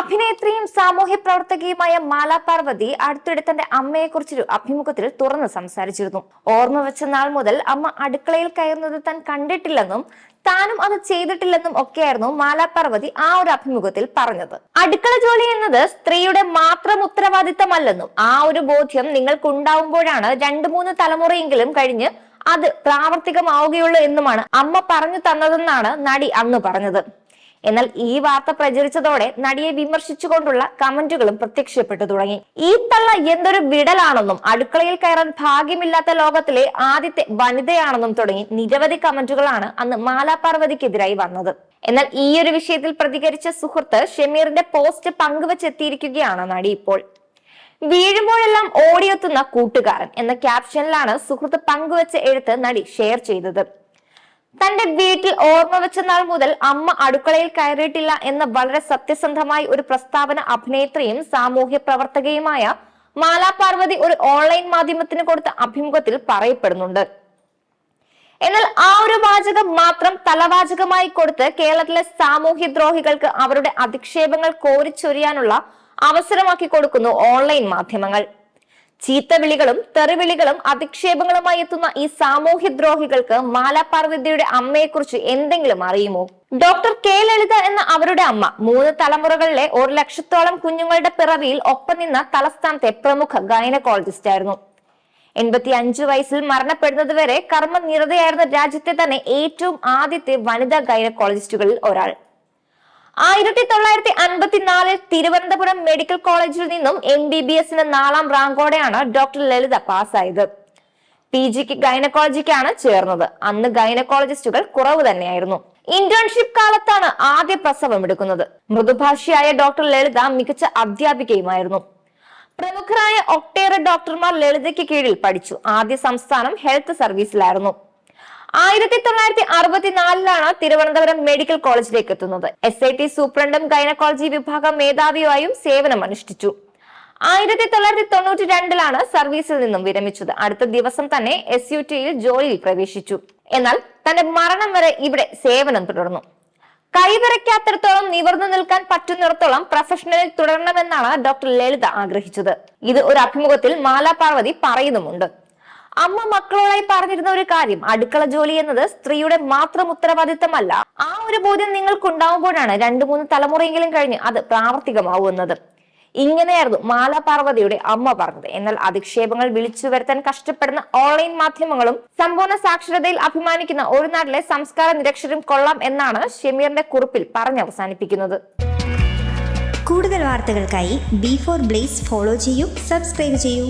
അഭിനേത്രിയും സാമൂഹ്യ പ്രവർത്തകയുമായ മാല പാർവതി അടുത്തിടെ തന്റെ അമ്മയെ കുറിച്ചൊരു അഭിമുഖത്തിൽ തുറന്ന് സംസാരിച്ചിരുന്നു. ഓർമ്മ വെച്ച നാൾ മുതൽ അമ്മ അടുക്കളയിൽ കയറുന്നത് താൻ കണ്ടിട്ടില്ലെന്നും താനും അത് ചെയ്തിട്ടില്ലെന്നും ഒക്കെയായിരുന്നു മാല പാർവതി ആ ഒരു അഭിമുഖത്തിൽ പറഞ്ഞത്. അടുക്കള ജോലി എന്നത് സ്ത്രീയുടെ മാത്രം ഉത്തരവാദിത്തമല്ലെന്നും ആ ഒരു ബോധ്യം നിങ്ങൾക്കുണ്ടാവുമ്പോഴാണ് രണ്ടു മൂന്ന് തലമുറയെങ്കിലും കഴിഞ്ഞ് അത് പ്രാവർത്തികമാവുകയുള്ളൂ എന്നുമാണ് അമ്മ പറഞ്ഞു തന്നതെന്നാണ് നടി അന്ന് പറഞ്ഞത്. എന്നാൽ ഈ വാർത്ത പ്രചരിച്ചതോടെ നടിയെ വിമർശിച്ചുകൊണ്ടുള്ള കമന്റുകളും പ്രത്യക്ഷപ്പെട്ടു തുടങ്ങി. ഈ തള്ള എന്തൊരു വിടലാണെന്നും അടുക്കളയിൽ കയറാൻ ഭാഗ്യമില്ലാത്ത ലോകത്തിലെ ആദ്യത്തെ വനിതയാണെന്നും തുടങ്ങി നിരവധി കമന്റുകളാണ് അന്ന് മാലാ പാർവതിക്കെതിരായി വന്നത്. എന്നാൽ ഈ ഒരു വിഷയത്തിൽ പ്രതികരിച്ച സുഹൃത്ത് ഷമീറിന്റെ പോസ്റ്റ് പങ്കുവച്ചെത്തിയിരിക്കുകയാണ് നടി ഇപ്പോൾ. വീഴുമ്പോഴെല്ലാം ഓടിയെത്തുന്ന കൂട്ടുകാരൻ എന്ന ക്യാപ്ഷനിലാണ് സുഹൃത്ത് പങ്കുവച്ച എഴുത്ത് നടി ഷെയർ ചെയ്തത്. തന്റെ വീട്ടിൽ ഓർമ്മ വെച്ച നാൾ മുതൽ അമ്മ അടുക്കളയിൽ കയറിയിട്ടില്ല എന്ന വളരെ സത്യസന്ധമായ ഒരു പ്രസ്താവന അഭിനേത്രിയും സാമൂഹ്യ പ്രവർത്തകയുമായ മാലാ പാർവതി ഒരു ഓൺലൈൻ മാധ്യമത്തിന് കൊടുത്ത അഭിമുഖത്തിൽ പറയപ്പെടുന്നുണ്ട്. എന്നാൽ ആ ഒരു വാചകം മാത്രം തലവാചകമായി കൊടുത്ത് കേരളത്തിലെ സാമൂഹ്യ ദ്രോഹികൾക്ക് അവരുടെ അധിക്ഷേപങ്ങൾ കോരിച്ചൊരിയാനുള്ള അവസരമാക്കി കൊടുക്കുന്നു ഓൺലൈൻ മാധ്യമങ്ങൾ. ചീത്തവിളികളും തെറിവിളികളും അധിക്ഷേപങ്ങളുമായി എത്തുന്ന ഈ സാമൂഹ്യ ദ്രോഹികൾക്ക് മാലാപാർവതിയുടെ അമ്മയെക്കുറിച്ച് എന്തെങ്കിലും അറിയുമോ? ഡോക്ടർ കെ ലളിത എന്ന അവരുടെ അമ്മ മൂന്ന് തലമുറകളിലെ ഒരു ലക്ഷത്തോളം കുഞ്ഞുങ്ങളുടെ പിറവിയിൽ ഒപ്പം നിന്ന തലസ്ഥാനത്തെ പ്രമുഖ ഗൈനക്കോളജിസ്റ്റ് ആയിരുന്നു. എൺപത്തി അഞ്ചു വയസ്സിൽ മരണപ്പെടുന്നത് വരെ കർമ്മനിരതയായിരുന്ന രാജ്യത്തെ തന്നെ ഏറ്റവും ആദ്യത്തെ വനിതാ ഗൈനക്കോളജിസ്റ്റുകളിൽ ഒരാൾ. ആയിരത്തി തൊള്ളായിരത്തി അൻപത്തിനാലിൽ തിരുവനന്തപുരം മെഡിക്കൽ കോളേജിൽ നിന്നും എം ബി ബി എസിന് നാലാം റാങ്കോടെയാണ് ഡോക്ടർ ലളിത പാസ്സായത്. പി ജിക്ക് ഗൈനക്കോളജിക്കാണ് ചേർന്നത്. അന്ന് ഗൈനക്കോളജിസ്റ്റുകൾ കുറവ് തന്നെയായിരുന്നു. ഇന്റേൺഷിപ്പ് കാലത്താണ് ആദ്യ പ്രസവം എടുക്കുന്നത്. മൃദുഭാഷിയായ ഡോക്ടർ ലളിത മികച്ച അധ്യാപികയുമായിരുന്നു. പ്രമുഖരായ ഒട്ടേറെ ഡോക്ടർമാർ ലളിതയ്ക്ക് കീഴിൽ പഠിച്ചു. ആദ്യ സംസ്ഥാനം ഹെൽത്ത് സർവീസിലായിരുന്നു. ആയിരത്തി തൊള്ളായിരത്തി അറുപത്തിനാലിലാണ് തിരുവനന്തപുരം മെഡിക്കൽ കോളേജിലേക്ക് എത്തുന്നത്. എസ് ഐ ടി സൂപ്രണ്ടും ഗൈനക്കോളജി വിഭാഗം മേധാവിയായും സേവനം അനുഷ്ഠിച്ചു ആയിരത്തി തൊള്ളായിരത്തി തൊണ്ണൂറ്റി രണ്ടിലാണ് സർവീസിൽ നിന്നും വിരമിച്ചത്. അടുത്ത ദിവസം തന്നെ എസ് യു ടിയിൽ ജോലിയിൽ പ്രവേശിച്ചു. എന്നാൽ തന്റെ മരണം വരെ ഇവിടെ സേവനം തുടർന്നു. കൈവരയ്ക്കാത്തടത്തോളം നിവർന്നു നിൽക്കാൻ പറ്റുന്നിടത്തോളം പ്രൊഫഷണലിൽ തുടരണമെന്നാണ് ഡോക്ടർ ലളിത ആഗ്രഹിച്ചത്. ഇത് ഒരു അഭിമുഖത്തിൽ മാലാ പാർവതി പറയുന്നുമുണ്ട്. അമ്മ മക്കളോടായി പറഞ്ഞിരുന്ന ഒരു കാര്യം അടുക്കള ജോലി എന്നത് സ്ത്രീയുടെ മാത്രം ഉത്തരവാദിത്തമല്ല. ആ ഒരു ബോധ്യം നിങ്ങൾക്കുണ്ടാവുമ്പോഴാണ് രണ്ടു മൂന്ന് തലമുറയെങ്കിലും കഴിഞ്ഞ് അത് പ്രാവർത്തികമാവുന്നത്. ഇങ്ങനെയായിരുന്നു മാല പാർവതിയുടെ അമ്മ പറഞ്ഞത്. എന്നാൽ അധിക്ഷേപങ്ങൾ വിളിച്ചു വരുത്താൻ കഷ്ടപ്പെടുന്ന ഓൺലൈൻ മാധ്യമങ്ങളും സമ്പൂർണ സാക്ഷരതയിൽ അഭിമാനിക്കുന്ന ഒരു നാട്ടിലെ സംസ്കാര നിരക്ഷരും കൊള്ളാം എന്നാണ് ഷെമീറിന്റെ കുറിപ്പിൽ പറഞ്ഞവസാനിപ്പിക്കുന്നത് കൂടുതൽ വാർത്തകൾക്കായി ബി ഫോർ ബ്ലേസ് ഫോളോ ചെയ്യൂ സബ്സ്ക്രൈബ് ചെയ്യൂ.